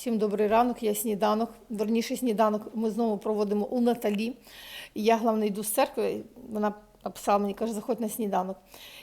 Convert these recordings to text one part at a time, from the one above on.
Всім добрий ранок, я сніданок. Верніше сніданок ми знову проводимо у Наталі. Я, головне, йду з церкви, вона написала мені, каже, заходь на сніданок.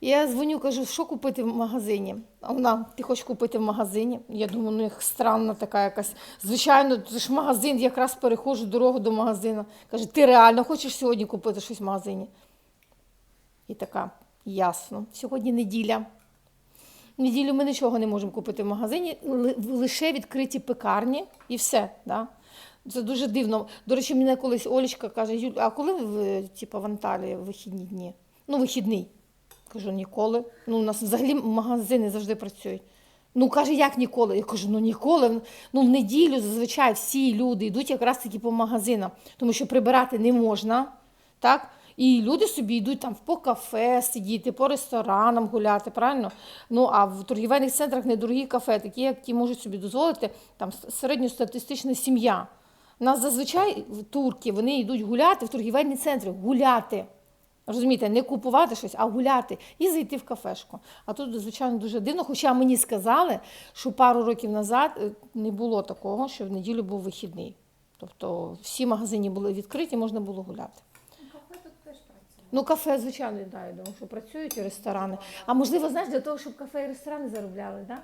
І я дзвоню, кажу, що купити в магазині. А вона, ти хочеш купити в магазині? Я думаю, ну як странна така якась. Звичайно, це ж магазин, якраз переходжу дорогу до магазину. Каже, ти реально хочеш сьогодні купити щось в магазині? І така, ясно. Сьогодні неділя. Неділю ми нічого не можемо купити в магазині, лише відкриті пекарні і все. Да? Це дуже дивно. До речі, мене колись Олечка каже, Юль, а коли ви типу, в Анталії вихідні дні? Ну, вихідний. Кажу, ніколи. Ну, у нас взагалі магазини завжди працюють. Ну, каже, як ніколи? Я кажу, ну ніколи. Ну, в неділю зазвичай всі люди йдуть якраз таки по магазинам, тому що прибирати не можна. Так? І люди собі йдуть там по кафе сидіти, по ресторанам гуляти, правильно? Ну а в торгівельних центрах недорогі кафе, такі, які можуть собі дозволити там середньостатистична сім'я. Нас зазвичай турки вони йдуть гуляти в торгівельні центри, гуляти. Розумієте, не купувати щось, а гуляти і зайти в кафешку. А тут, звичайно, дуже дивно. Хоча мені сказали, що пару років назад е, не було такого, що в неділю був вихідний. Тобто всі магазини були відкриті, можна було гуляти. Кафе тут теж працює. Ну, кафе, звичайно, да, я думаю, що працюють ресторани. А можливо, знаєш, для того, щоб кафе і ресторани заробляли, да?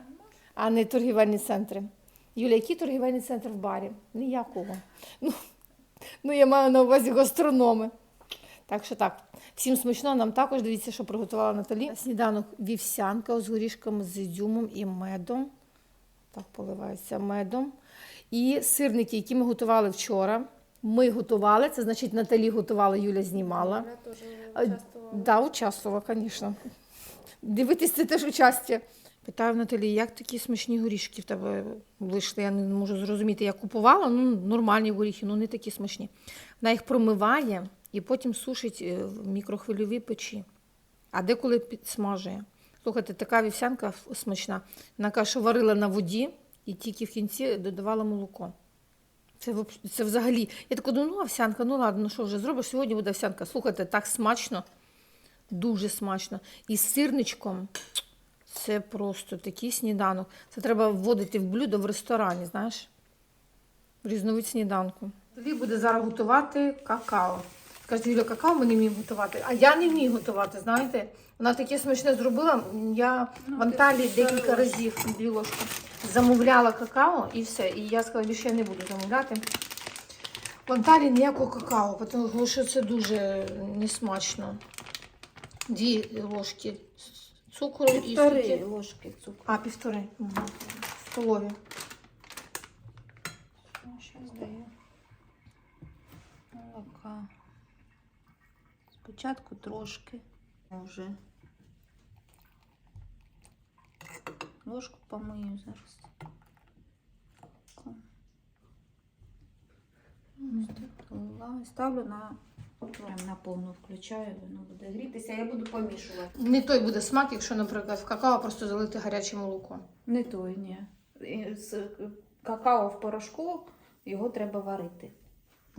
а не торгівельні центри. Юля, який торгівельний центр в барі? Ніякого. Ну, ну я маю на увазі гастрономи. Так що так, всім смачно, нам також дивіться, що приготувала Наталі. Сніданок вівсянка з горішками, з ізюмом і медом. Так поливається медом. І сирники, які ми готували вчора. Ми готували, це значить Наталі готувала, Юля знімала. Я теж участвувала. Да, участвувала, звісно. Дивитись це теж участя. Питаю Наталі, як такі смачні горішки в тебе вийшли? Я не можу зрозуміти. Я купувала, ну, нормальні горіхи, ну не такі смачні. Вона їх промиває і потім сушить е, в мікрохвильовій печі, а деколи підсмажує. Слухайте, така вівсянка смачна. Вона каже, що варила на воді і тільки в кінці додавала молоко. Це, це взагалі. Я так думаю, ну овсянка, ну ладно, ну що вже зробиш, сьогодні буде овсянка. Слухайте, так смачно, дуже смачно. І з сирничком це просто такий сніданок. Це треба вводити в блюдо в ресторані, знаєш? Різновид сніданку. Тобі буде зараз готувати какао. Каже, Юля, какао ми не вміємо готувати. А я не вмію готувати, знаєте? Вона таке смачне зробила. Я в Анталії декілька разів дві ложки замовляла какао і все. І я сказала, більше я не буду замовляти. В Анталії ніякого какао, тому що це дуже несмачно. Дві ложки цукру і Півтори ложки цукру. А, півтори. Угу. Столові. Молока. Спочатку трошки. Може. Ложку помию зараз. Ставлю на на повну включаю, воно буде грітися, я буду помішувати. Не той буде смак, якщо, наприклад, в какао просто залити гаряче молоко. Не той, ні. З какао в порошку його треба варити.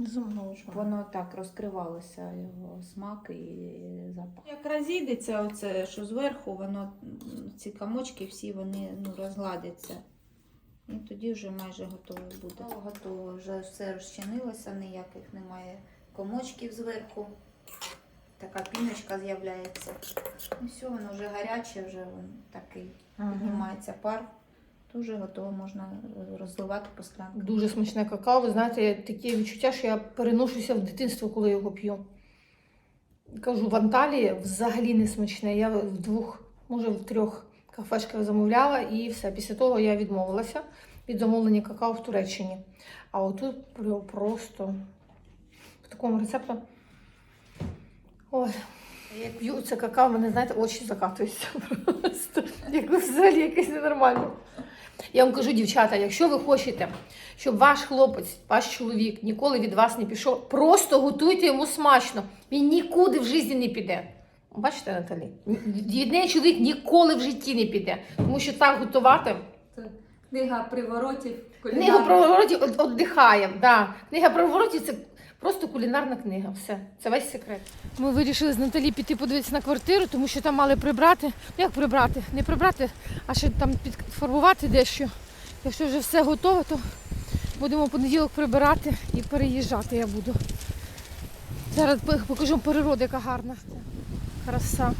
Замножу. Воно так розкривалося, його смак і запах. Як розійдеться, оце, що зверху, воно ці комочки всі вони ну, розгладяться. І тоді вже майже готово буде. Готово, вже все розчинилося, ніяких немає комочків зверху. Така піночка з'являється. І все, воно вже гаряче, вже він такий піднімається пар. То вже готово можна е, розливати по склянкам. Дуже смачне какао. Ви знаєте, таке відчуття, що я переношуся в дитинство, коли його п'ю. Кажу, в Анталії взагалі не смачне. Я в двох, може в трьох кафешках замовляла і все. Після того я відмовилася від замовлення какао в Туреччині. А отут просто в такому рецепту. Ой, як п'ю це какао, мене, знаєте, очі закатуються просто. Як взагалі якесь ненормальне. Я вам кажу, дівчата, якщо ви хочете, щоб ваш хлопець, ваш чоловік ніколи від вас не пішов, просто готуйте йому смачно. Він нікуди в житті не піде. Бачите, Наталі? Від неї чоловік ніколи в житті не піде. Тому що так готувати. Книга приворотів. Книга про воротів віддихає. Да. Книга про воротів це просто кулінарна книга. Все, це весь секрет. Ми вирішили з Наталі піти подивитися на квартиру, тому що там мали прибрати. Ну як прибрати? Не прибрати, а ще там підфарбувати дещо. Якщо вже все готове, то будемо в понеділок прибирати і переїжджати я буду. Зараз покажу природу, яка гарна. Краса.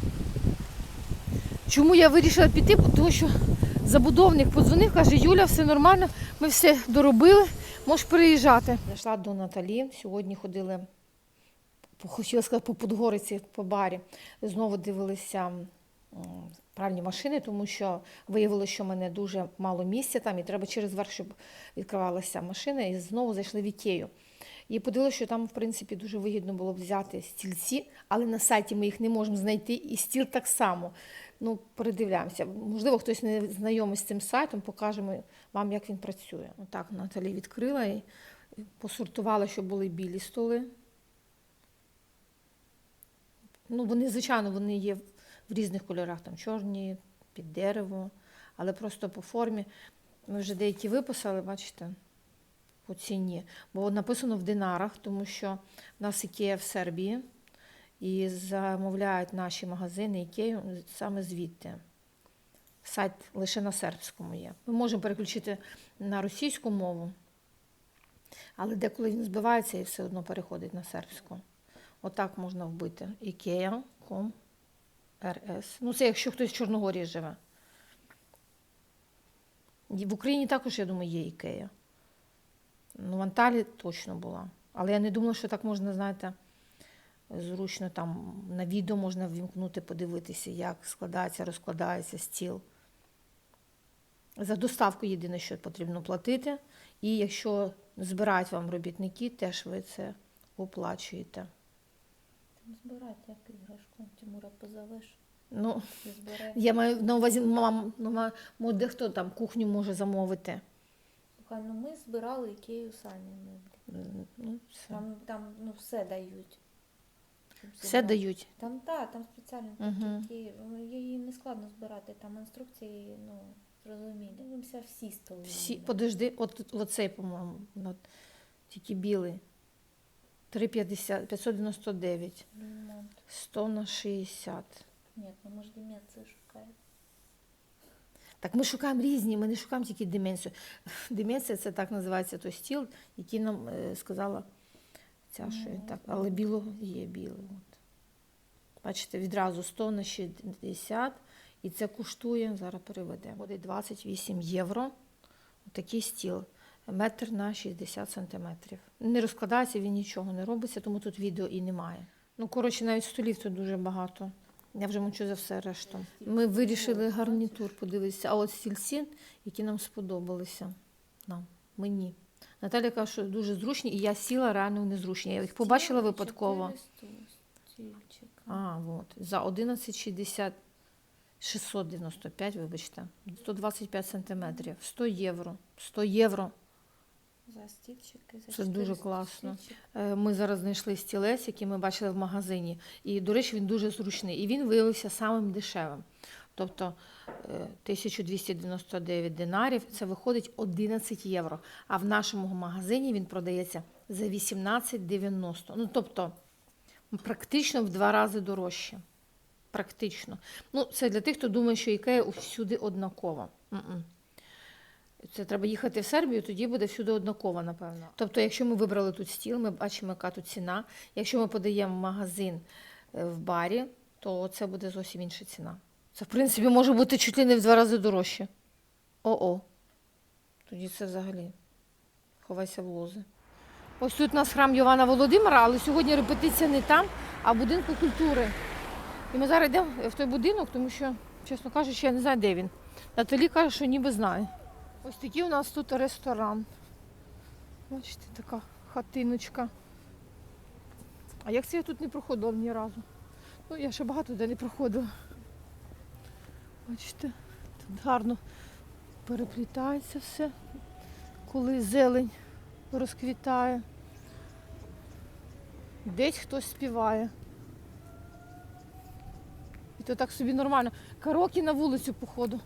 Чому я вирішила піти? Тому що забудовник подзвонив, каже, Юля, все нормально, ми все доробили, можеш переїжджати. Зайшла до Наталі. Сьогодні ходили, хотіла сказати, по Подгориці, по барі. Знову дивилися м, пральні машини, тому що виявилося, що в мене дуже мало місця там, і треба через верх, щоб відкривалася машина. І знову зайшли в Ікею. І подивилися, що там, в принципі, дуже вигідно було взяти стільці, але на сайті ми їх не можемо знайти, і стіл так само. Ну, передивляємося. Можливо, хтось не знайомий з цим сайтом, покажемо вам, як він працює. Отак Наталі відкрила і посортувала, щоб були білі столи. Ну, вони, звичайно, вони є в різних кольорах, там чорні, під дерево, але просто по формі. Ми вже деякі виписали, бачите, по ціні. Бо написано в динарах, тому що в нас Ікея в Сербії і замовляють наші магазини Ікею саме звідти. Сайт лише на сербському є. Ми можемо переключити на російську мову, але деколи він збивається і все одно переходить на сербську. Отак можна вбити. Ikea.com RS. Ну, це якщо хтось в Чорногорії живе. В Україні також, я думаю, є Ікея. Ну, в Анталії точно була. Але я не думала, що так можна, знаєте, зручно там на відео можна ввімкнути, подивитися, як складається, розкладається стіл. За доставку єдине, що потрібно платити. І якщо збирають вам робітники, теж ви це оплачуєте. Там збирати, як іграшку. Тимура позовеш Ну, я маю на увазі, мам, ну, ма- мо там кухню може замовити. Слухай, ну ми збирали Ікею самі меблі. Ну, все. Там, там ну, все дають. все дають. Там так, там спеціально Мгм. такі, ну, її не складно збирати, там інструкції, ну, зрозумілі. Дивимося всі столи. Всі, подожди, от, оцей, по-моєму, от, тільки білий. 3,50, 599, Ремонт. 100 на 60. Ні, ну ми ж Дім'яци шукаємо. Так ми шукаємо різні, ми не шукаємо тільки деменцію. Деменція це так називається той стіл, який нам е, сказала ця, що так, але білого є. От. Бачите, відразу 100 на 60, і це коштує, зараз переведемо, буде 28 євро. Такий стіл. Метр на 60 сантиметрів. Не розкладається, він нічого не робиться, тому тут відео і немає. Ну, коротше, навіть столів тут дуже багато. Я вже мовчу за все решту. Ми вирішили гарнітур подивитися, а от стільці, які нам сподобалися. Нам, мені. Наталя каже, що дуже зручні, і я сіла реально в незручні. Я їх побачила випадково. А, от. За 11,60 695, вибачте, 125 сантиметрів, 100 євро. 100 євро. За стільчики, за Це дуже класно. Е, Ми зараз знайшли стілець, який ми бачили в магазині. І, до речі, він дуже зручний. І він виявився самим дешевим. Тобто е, 1299 динарів це виходить 11 євро. А в нашому магазині він продається за 18,90. Ну, тобто, практично в два рази дорожче. Практично. Ну, це для тих, хто думає, що ікея всюди однакова. Це треба їхати в Сербію, тоді буде всюди однаково, напевно. Тобто, якщо ми вибрали тут стіл, ми бачимо, яка тут ціна. Якщо ми подаємо магазин е, в барі, то це буде зовсім інша ціна. Це, в принципі, може бути чуть ли не в два рази дорожче. О-о. Тоді це взагалі. Ховайся в лози. Ось тут у нас храм Йована Володимира, але сьогодні репетиція не там, а в будинку культури. І ми зараз йдемо в той будинок, тому що, чесно кажучи, я не знаю, де він. Наталі каже, що ніби знає. Ось такий у нас тут ресторан. Бачите, така хатиночка. А як це я тут не проходила ні разу? Ну, я ще багато де не проходила. Бачите, тут гарно переплітається все, коли зелень розквітає. Десь хтось співає. І то так собі нормально. Карокі на вулицю, походу.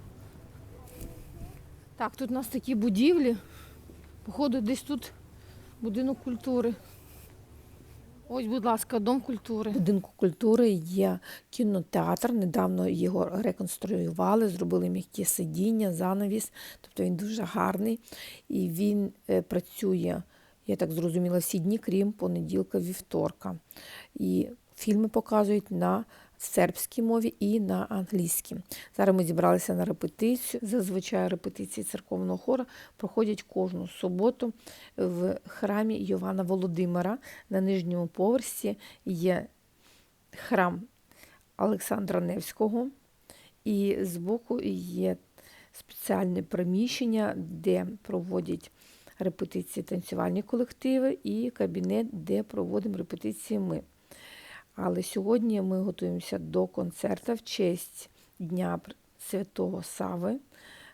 Так, тут у нас такі будівлі. Походу, десь тут будинок культури. Ось, будь ласка, дом культури. будинку культури є кінотеатр. Недавно його реконструювали, зробили м'які сидіння, занавіс. Тобто він дуже гарний. І він е, працює, я так зрозуміла, всі дні, крім понеділка, вівторка. І фільми показують на сербській мові і на англійській. Зараз ми зібралися на репетицію. Зазвичай репетиції церковного хору проходять кожну суботу в храмі Йована Володимира. На нижньому поверсі є храм Олександра Невського, і збоку є спеціальне приміщення, де проводять репетиції танцювальні колективи, і кабінет, де проводимо репетиції ми. Але сьогодні ми готуємося до концерту в честь Дня Святого Сави.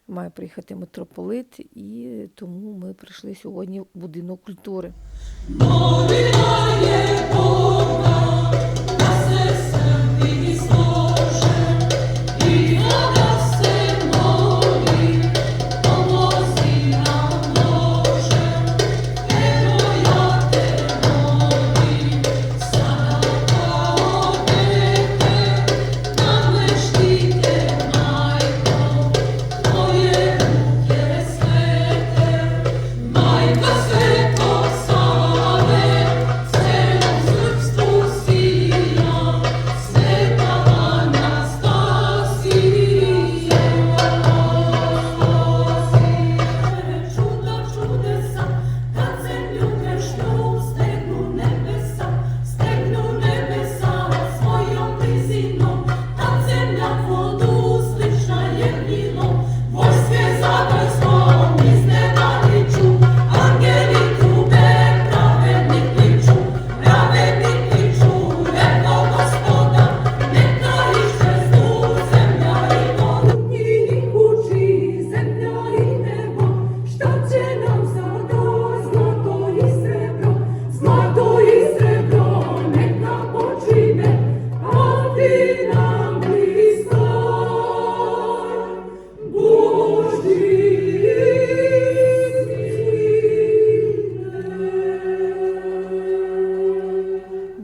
Має приїхати митрополит, і тому ми прийшли сьогодні в будинок культури.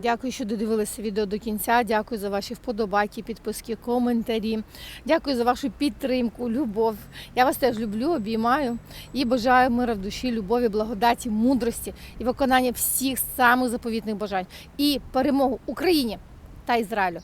Дякую, що додивилися відео до кінця. Дякую за ваші вподобайки, підписки, коментарі. Дякую за вашу підтримку, любов. Я вас теж люблю, обіймаю і бажаю мира в душі, любові, благодаті, мудрості і виконання всіх самих заповітних бажань і перемогу Україні та Ізраїлю.